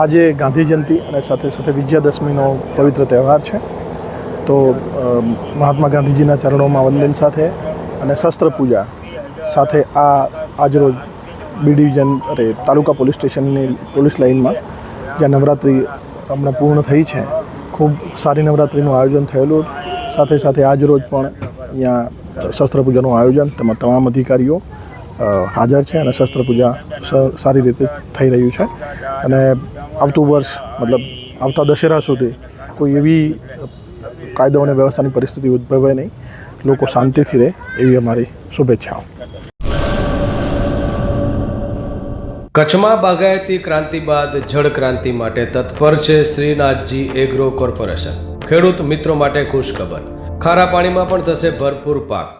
આજે ગાંધી જયંતિ અને સાથે સાથે વિજયાદશમીનો પવિત્ર તહેવાર છે. તો મહાત્મા ગાંધીજીના ચરણોમાં વંદન સાથે અને શસ્ત્ર પૂજા સાથે આ, આજરોજ બી ડિવિઝન, અરે, તાલુકા પોલીસ સ્ટેશનની પોલીસ લાઇનમાં જ્યાં નવરાત્રિ હમણાં પૂર્ણ થઈ છે. ખૂબ સારી નવરાત્રિનું આયોજન થયેલું. સાથે સાથે આજરોજ પણ અહીંયા શસ્ત્ર પૂજાનું આયોજન, તેમાં તમામ અધિકારીઓ હાજર છે અને શસ્ત્ર પૂજા સારી રીતે થઈ રહ્યું છે. અને આવતું વર્ષ, મતલબ આવતા દશેરા સુધી કોઈ એવી કાયદો અને વ્યવસ્થાની પરિસ્થિતિ ઉદ્ભવે નહીં. લોકો શાંતિથી રહે એવી અમારી શુભેચ્છાઓ. કચ્છમાં બાગાયતી ક્રાંતિ બાદ જળ ક્રાંતિ માટે તત્પર છે શ્રીનાથજી એગ્રો કોર્પોરેશન. ખેડૂત મિત્રો માટે ખુશખબર. ખારા પાણીમાં પણ થશે ભરપૂર પાક.